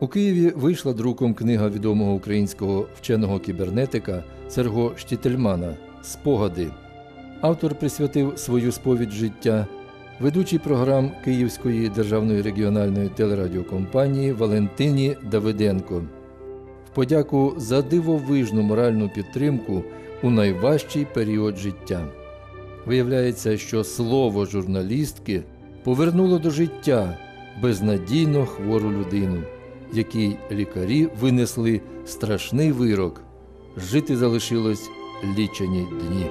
У Києві вийшла друком книга відомого українського вченого кібернетика Серго Штітельмана Спогади. Автор присвятив свою сповідь життя ведучій програм Київської державної регіональної телерадіокомпанії Валентині Давиденко. В подяку за дивовижну моральну підтримку у найважчий період життя. Виявляється, що слово журналістки повернуло до життя безнадійно хвору людину, якій лікарі винесли страшний вирок. Жити залишилось лічені дні.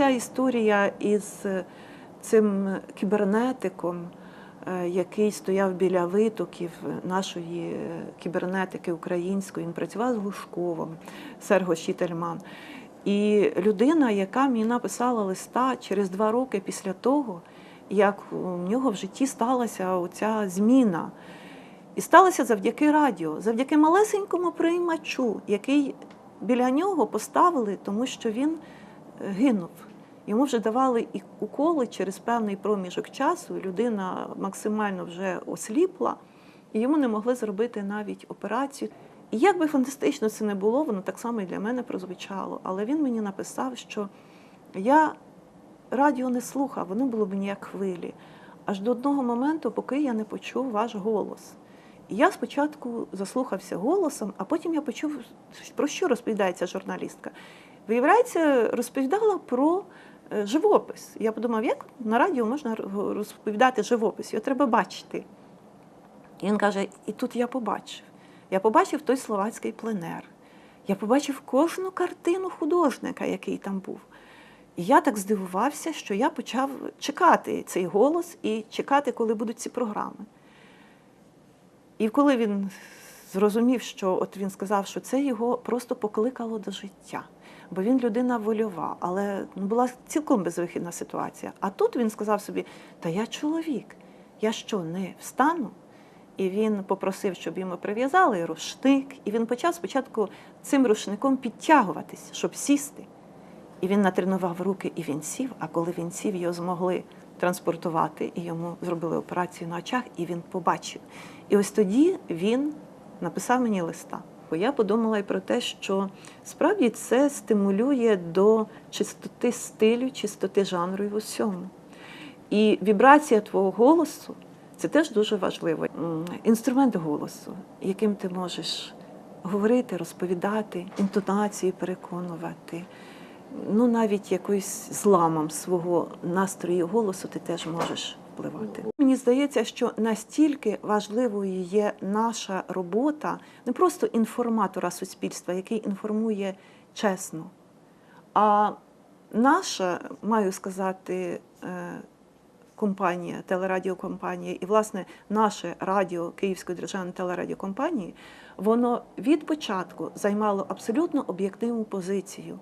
Ця історія із е, цим кібернетиком, е, який стояв біля витоків нашої е, кібернетики української, він працював з Глушковим, Серго Щітельман. І людина, яка мені написала листа через два роки після того, як у нього в житті сталася оця зміна. І сталося завдяки радіо, завдяки малесенькому приймачу, який біля нього поставили, тому що він е, гинув. Йому вже давали і уколи через певний проміжок часу. Людина максимально вже осліпла, і йому не могли зробити навіть операцію. І як би фантастично це не було, воно так само і для мене прозвучало. Але він мені написав, що я радіо не слухав, воно було мені як хвилі. Аж до одного моменту, поки я не почув ваш голос. І я спочатку заслухався голосом, а потім я почув, про що розповідається журналістка. Виявляється, розповідала про е, живопис. Я подумав, як на радіо можна розповідати живопис? Його треба бачити. І він каже: і тут я побачив. Я побачив той словацький пленер. Я побачив кожну картину художника, який там був. І я так здивувався, що я почав чекати цей голос і чекати, коли будуть ці програми. І коли він зрозумів, що от він сказав, що це його просто покликало до життя, бо він людина вольова, але ну, була цілком безвихідна ситуація. А тут він сказав собі: Та я чоловік, я що, не встану? І він попросив, щоб йому прив'язали рушник, і він почав спочатку цим рушником підтягуватись, щоб сісти. І він натренував руки, і він сів. А коли він сів, його змогли транспортувати, і йому зробили операцію на очах, і він побачив. І ось тоді він написав мені листа. Бо я подумала і про те, що справді це стимулює до чистоти стилю, чистоти жанру і в усьому. І вібрація твого голосу це теж дуже важливо. Інструмент голосу, яким ти можеш говорити, розповідати, інтонацію переконувати. Ну, навіть якоюсь зламом свого настрою голосу ти теж можеш впливати. Мені здається, що настільки важливою є наша робота, не просто інформатора суспільства, який інформує чесно, а наша, маю сказати, е, компанія, телерадіокомпанія і, власне, наше радіо Київської державної телерадіокомпанії, воно від початку займало абсолютно об'єктивну позицію.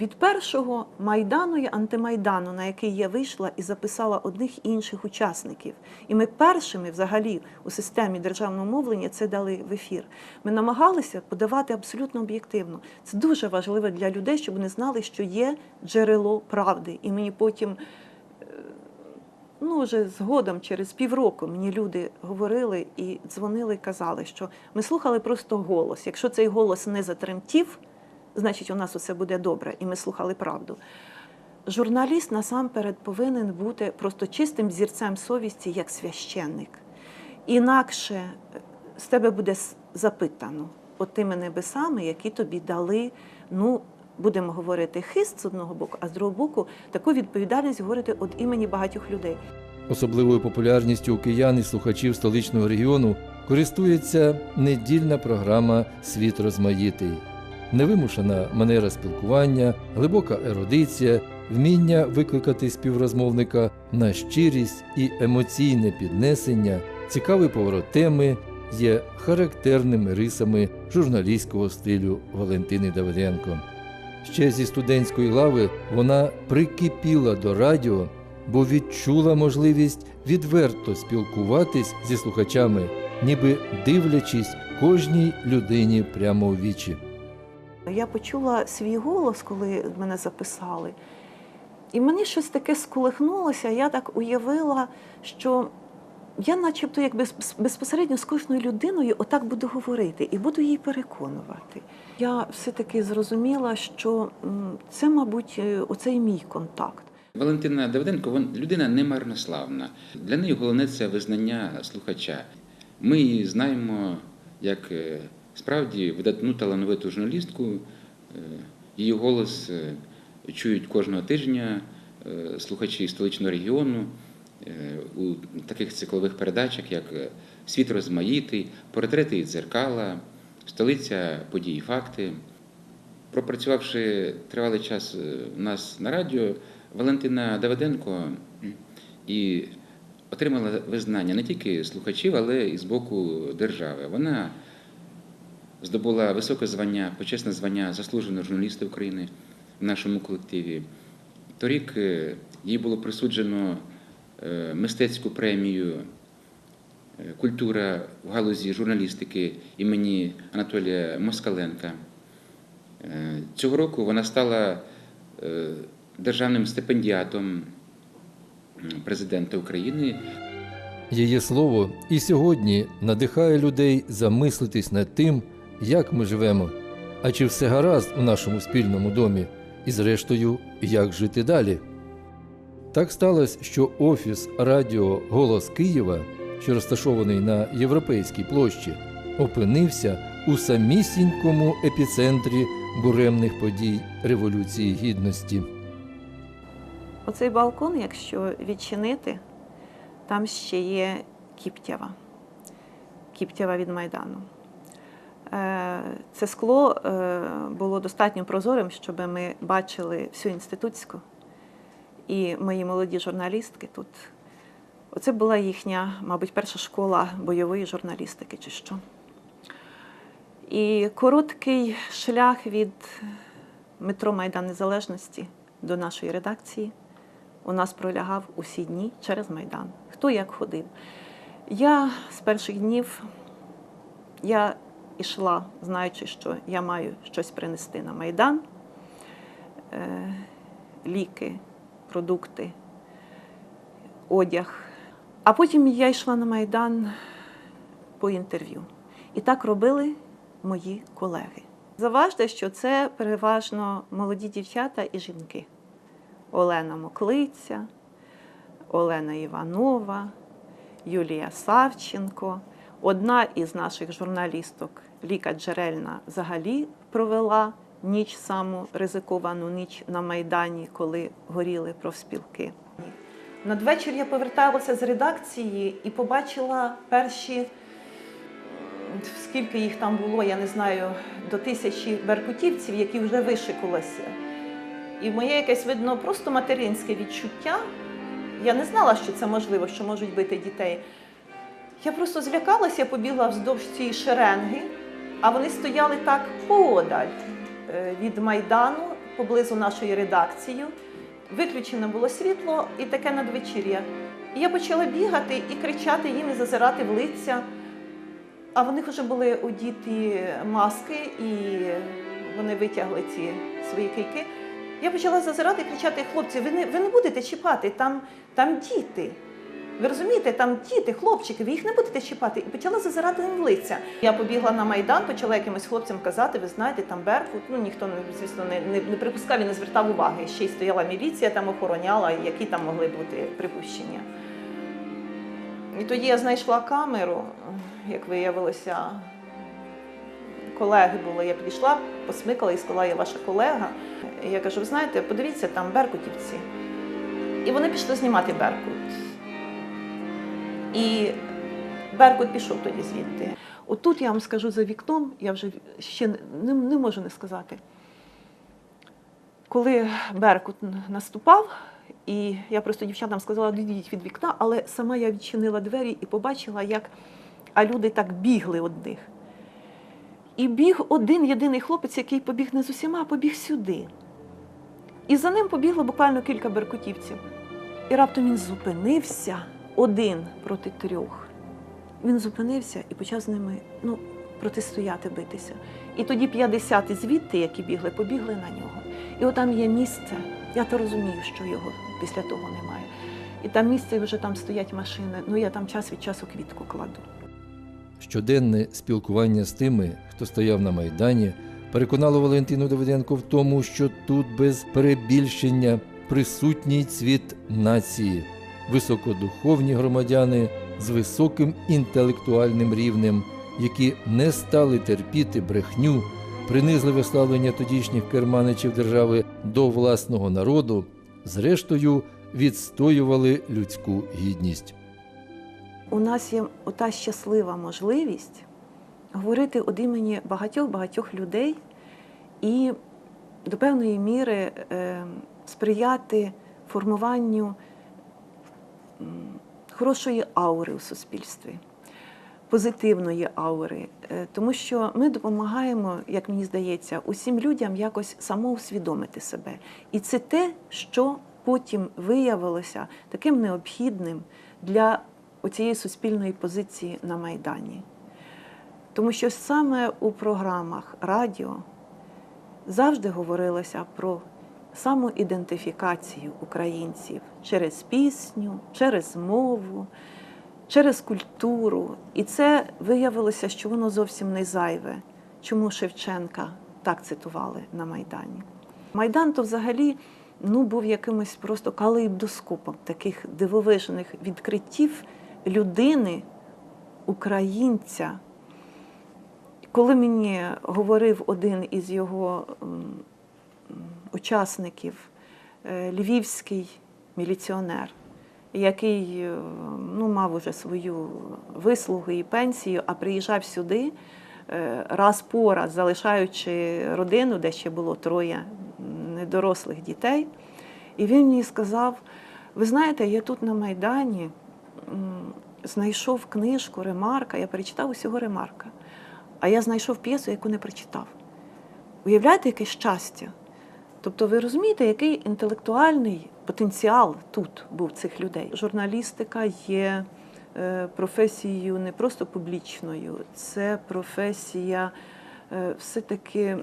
Від першого майдану і антимайдану, на який я вийшла і записала одних інших учасників. І ми першими взагалі у системі державного мовлення це дали в ефір. Ми намагалися подавати абсолютно об'єктивно. Це дуже важливо для людей, щоб вони знали, що є джерело правди. І мені потім ну, вже згодом, через півроку, мені люди говорили і дзвонили і казали, що ми слухали просто голос. Якщо цей голос не затремтів, значить у нас усе буде добре, і ми слухали правду. Журналіст насамперед повинен бути просто чистим зірцем совісті, як священник. Інакше е, з тебе буде запитано от тими небесами, які тобі дали, ну, будемо говорити, хист з одного боку, а з другого боку, таку відповідальність говорити від імені багатьох людей. Особливою популярністю у киян і слухачів столичного регіону користується недільна програма Світ розмаїтий. Невимушена манера спілкування, глибока ерудиція, вміння викликати співрозмовника на щирість і емоційне піднесення, цікавий поворот теми є характерними рисами журналістського стилю Валентини Давиденко. Ще зі студентської лави вона прикипіла до радіо, бо відчула можливість відверто спілкуватись зі слухачами, ніби дивлячись кожній людині прямо у вічі. Я почула свій голос, коли мене записали. І мені щось таке сколихнулося, я так уявила, що я начебто як безпосередньо з кожною людиною отак буду говорити і буду її переконувати. Я все-таки зрозуміла, що це, мабуть, е, оцей мій контакт. Валентина Давиденко людина немарнославна. Для неї головне це визнання слухача. Ми її знаємо як е, справді видатну талановиту журналістку. Е, Її голос чують кожного тижня слухачі столичного регіону у таких циклових передачах, як е, Світ розмаїтий, портрети і дзеркала, столиця подій і факти. Пропрацювавши тривалий час е, у нас на радіо, Валентина Давиденко і отримала визнання не тільки слухачів, але і з боку держави. Вона здобула високе звання, почесне звання заслуженого журналіста України в нашому колективі. Торік е, їй було присуджено е, мистецьку премію е, Культура в галузі журналістики імені Анатолія Москаленка. Е, Цього року вона стала е, державним стипендіатом президента України. Її слово і сьогодні надихає людей замислитись над тим, як ми живемо, а чи все гаразд у нашому спільному домі, і зрештою, як жити далі. Так сталося, що офіс радіо Голос Києва, що розташований на Європейській площі, опинився у самісінькому епіцентрі буремних подій Революції Гідності. Оцей балкон, якщо відчинити, там ще є Кіптєва. Кіптєва від Майдану. Е, Це скло е, було достатньо прозорим, щоб ми бачили всю інститутську. І мої молоді журналістки тут. Оце була їхня, мабуть, перша школа бойової журналістики чи що. І короткий шлях від метро Майдан Незалежності до нашої редакції у нас пролягав усі дні через Майдан. Хто як ходив. Я з перших днів я йшла, знаючи, що я маю щось принести на Майдан, е, ліки, продукти, одяг. А потім я йшла на Майдан по інтерв'ю. І так робили мої колеги. Заважте, що це переважно молоді дівчата і жінки. Олена Моклиця, Олена Іванова, Юлія Савченко. Одна із наших журналісток, Ліка Джерельна, взагалі провела ніч саму ризиковану ніч на Майдані, коли горіли профспілки. Надвечір я поверталася з редакції і побачила перші, скільки їх там було, я не знаю, до тисячі беркутівців, які вже вишикувалися. І моє якесь видно просто материнське відчуття. Я не знала, що це можливо, що можуть бити дітей. Я просто злякалася, побігла вздовж цієї шеренги, а вони стояли так подаль від Майдану, поблизу нашої редакції. Виключене було світло і таке надвечір'я. І я почала бігати і кричати їм і зазирати в лиця. А в них вже були одіті маски, і вони витягли ці свої кийки. Я почала зазирати і кричати: хлопці, ви не, ви не будете чіпати, там, там діти. Ви розумієте, там діти, хлопчики, ви їх не будете чіпати. І почала зазирати їм в лиця. Я побігла на Майдан, почала якимось хлопцям казати, ви знаєте, там Беркут. Ну ніхто звісно не, не, не припускав і не звертав уваги. Ще й стояла міліція, там охороняла, які там могли бути припущення. І тоді я знайшла камеру, як виявилося, колеги були. Я підійшла, посмикала і сказала, я ваша колега. І я кажу, ви знаєте, подивіться, там беркутівці. І вони пішли знімати Беркут. І Беркут пішов тоді звідти. Отут я вам скажу за вікном, я вже ще не, не можу не сказати. Коли Беркут наступав, і я просто дівчатам сказала, відійдіть від вікна, але сама я відчинила двері і побачила, як а люди так бігли одних. І біг один єдиний хлопець, який побіг не з усіма, а побіг сюди. І за ним побігло буквально кілька беркутівців. І раптом він зупинився один проти трьох. Він зупинився і почав з ними ну, протистояти, битися. І тоді 50 звідти, які бігли, побігли на нього. І отам є місце Я то розумію, що його після того немає. І там місце вже там стоять машини. Ну я там час від часу квітку кладу. Щоденне спілкування з тими, хто стояв на Майдані, переконало Валентину Давиденко в тому, що тут без перебільшення присутній цвіт нації, високодуховні громадяни з високим інтелектуальним рівнем, які не стали терпіти брехню, принизливе ставлення тодішніх керманичів держави до власного народу, зрештою відстоювали людську гідність. У нас є ота щаслива можливість говорити від імені багатьох-багатьох людей і до певної міри е, сприяти формуванню хорошої аури у суспільстві, позитивної аури. Е, Тому що ми допомагаємо, як мені здається, усім людям якось самоусвідомити себе. І це те, що потім виявилося таким необхідним для оцієї суспільної позиції на Майдані. Тому що саме у програмах радіо завжди говорилося про самоідентифікацію українців через пісню, через мову, через культуру. І це виявилося, що воно зовсім не зайве. Чому Шевченка так цитували на Майдані? Майдан то взагалі ну, був якимось просто калейдоскопом таких дивовижних відкриттів людини, українця. Коли мені говорив один із його учасників, е, львівський міліціонер, який е, ну, мав уже свою вислугу і пенсію, а приїжджав сюди е, раз по раз, залишаючи родину, де ще було троє недорослих дітей. І він мені сказав: ви знаєте, я тут на Майдані знайшов книжку Ремарка, я перечитав усього Ремарка, а я знайшов п'єсу, яку не прочитав. Уявляєте, яке щастя? Тобто, ви розумієте, який інтелектуальний потенціал тут був цих людей? Журналістика є е, професією не просто публічною, це професія е, все-таки,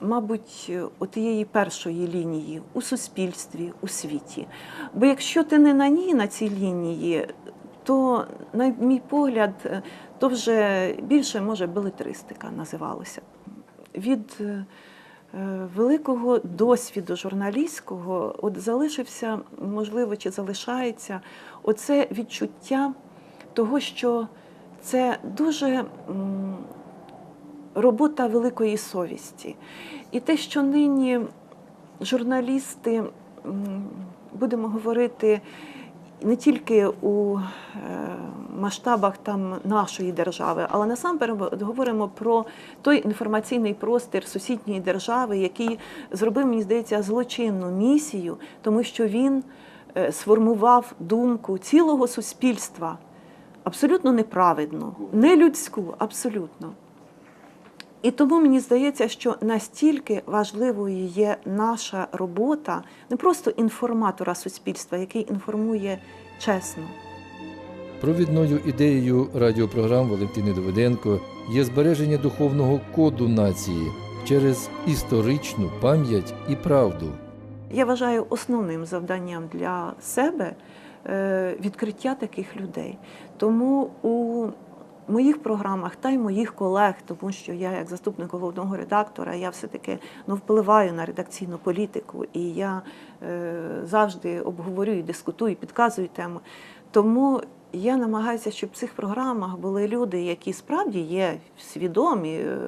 мабуть, отієї першої лінії у суспільстві, у світі. Бо якщо ти не на ній, на цій лінії, то, на мій погляд, е, то вже більше може белетристика називалося. Від великого досвіду журналістського от залишився, можливо, чи залишається оце відчуття того, що це дуже робота великої совісті. І те, що нині журналісти, будемо говорити, не тільки у е, масштабах там нашої держави, але насамперед говоримо про той інформаційний простір сусідньої держави, який зробив, мені здається, злочинну місію, тому що він е, сформував думку цілого суспільства абсолютно неправедну, нелюдську, абсолютно. І тому мені здається, що настільки важливою є наша робота не просто інформатора суспільства, який інформує чесно. Провідною ідеєю радіопрограм Валентини Давиденко є збереження духовного коду нації через історичну пам'ять і правду. Я вважаю основним завданням для себе е, відкриття таких людей. Тому у моїх програмах та й моїх колег, тому що я, як заступник головного редактора, я все-таки ну, впливаю на редакційну політику, і я е, завжди обговорюю, дискутую, підказую тему. Тому я намагаюся, щоб в цих програмах були люди, які справді є свідомі е,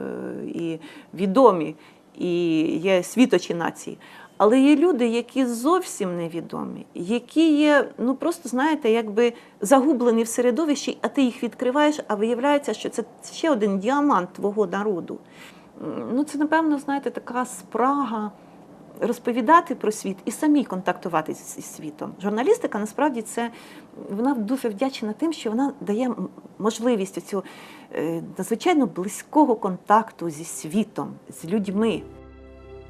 і відомі, і є світочі нації. Але є люди, які зовсім невідомі, які є, ну просто знаєте, якби загублені в середовищі, а ти їх відкриваєш, а виявляється, що це ще один діамант твого народу. Ну, це, напевно, знаєте, така спрага розповідати про світ і самі контактувати з з світом. Журналістика насправді це вона дуже вдячна тим, що вона дає можливість цього надзвичайно близького контакту зі світом, з людьми.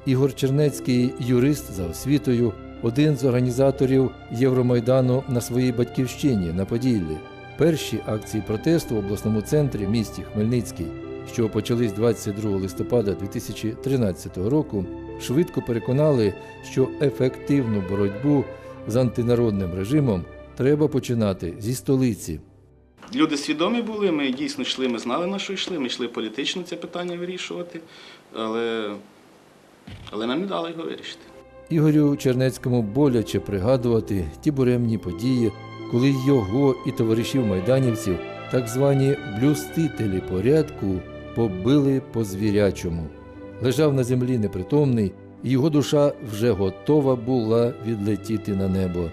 Ігор Чернецький, юрист за освітою, один з організаторів Євромайдану на своїй батьківщині на Поділлі. Перші акції протесту в обласному центрі місті Хмельницький, що почались 22 листопада 2013 року, швидко переконали, що ефективну боротьбу з антинародним режимом треба починати зі столиці. Люди свідомі були, ми дійсно йшли, ми знали на що йшли, ми йшли політично це питання вирішувати, але, але нам не дали його вирішити. Ігорю Чернецькому боляче пригадувати ті буремні події, коли його і товаришів майданівців, так звані блюстителі порядку, побили по звірячому. Лежав на землі непритомний, і його душа вже готова була відлетіти на небо.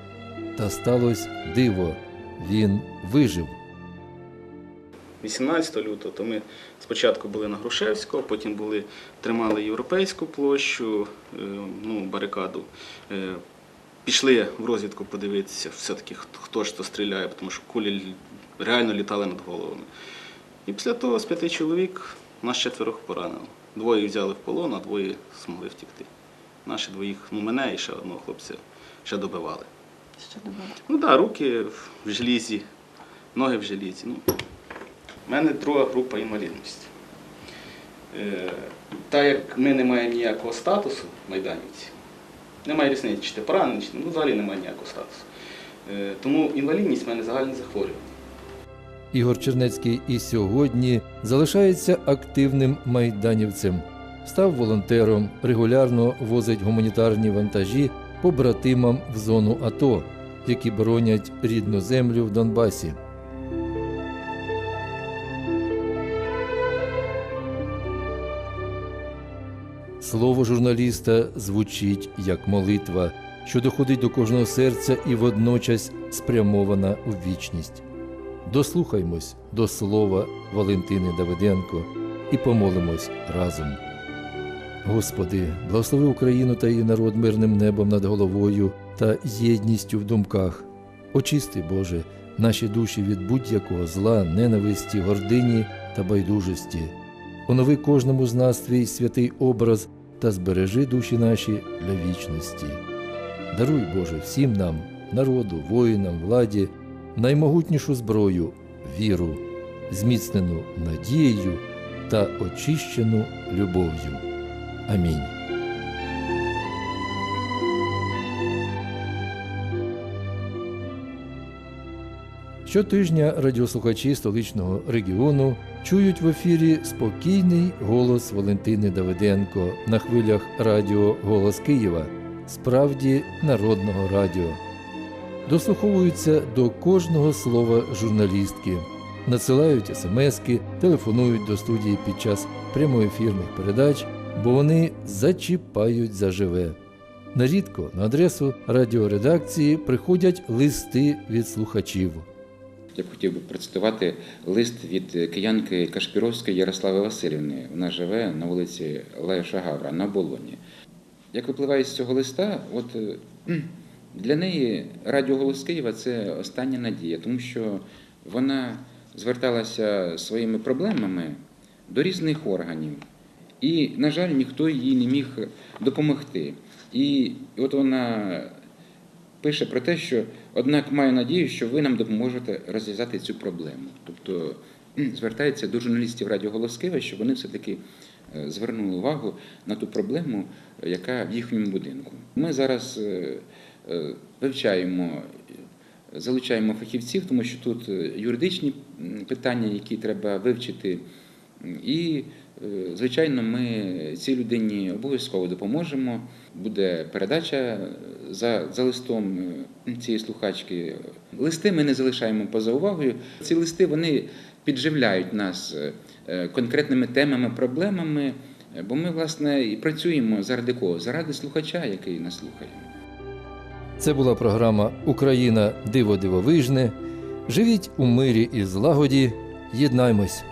Та сталося диво, він вижив. 18 лютого то ми спочатку були на Грушевського, потім були, тримали європейську площу, е, ну, барикаду. Е, Пішли в розвідку подивитися, все-таки хто- ж то стріляє, тому що кулі реально літали над головами. І після того з п'яти чоловік нас четверох поранило. Двоє взяли в полон, а двоє змогли втікти. Наші двоїх, ну мене і ще одного хлопця ще добивали. Що добавити? Ну так, да, руки в желізі, ноги в желізі. Ну, у мене друга група інвалідності. Е, так як ми не маємо ніякого статусу майданівці, немає різниці, чи ти поранений, чи ну, взагалі немає ніякого статусу. Е, тому інвалідність в мене загальне захворювання. Ігор Чернецький і сьогодні залишається активним майданівцем. Став волонтером, регулярно возить гуманітарні вантажі побратимам в зону АТО, які боронять рідну землю в Донбасі. Слово журналіста звучить як молитва, що доходить до кожного серця і водночас спрямована у вічність. Дослухаймось до слова Валентини Давиденко і помолимось разом. Господи, благослови Україну та її народ мирним небом над головою та єдністю в думках. Очисти, Боже, наші душі від будь-якого зла, ненависті, гордині та байдужості. Онови кожному з нас твій святий образ та збережи душі наші для вічності. Даруй, Боже, всім нам, народу, воїнам, владі, наймогутнішу зброю віру, зміцнену надією та очищену любов'ю. Амінь. Щотижня радіослухачі столичного регіону чують в ефірі спокійний голос Валентини Давиденко на хвилях радіо Голос Києва, справді народного радіо. Дослуховуються до кожного слова журналістки, надсилають смски, телефонують до студії під час прямоефірних передач, бо вони зачіпають заживе. Нарідко на адресу радіоредакції приходять листи від слухачів. Я б хотів би процитувати лист від киянки Кашпіровської Ярослави Васильівни. Вона живе на вулиці Леша Гавра на Болоні. Як випливає з цього листа, от е, для неї Радіо Голос Києва це остання надія, тому що вона зверталася своїми проблемами до різних органів. І, на жаль, ніхто їй не міг допомогти. І от вона пише про те, що однак маю надію, що ви нам допоможете розв'язати цю проблему. Тобто звертається до журналістів Радіо Голос Києва, щоб вони все-таки е, звернули увагу на ту проблему, е, яка в їхньому будинку. Ми зараз е, вивчаємо, залучаємо фахівців, тому що тут юридичні питання, які треба вивчити. І, звичайно, ми цій людині обов'язково допоможемо. Буде передача за, за листом е, цієї слухачки. Листи ми не залишаємо поза увагою. Ці листи вони підживляють нас е, е, конкретними темами, проблемами, е, бо ми, власне, і працюємо заради кого? Заради слухача, який нас слухає. Це була програма Україна диво дивовижне. Живіть у мирі і злагоді. Єднаймось.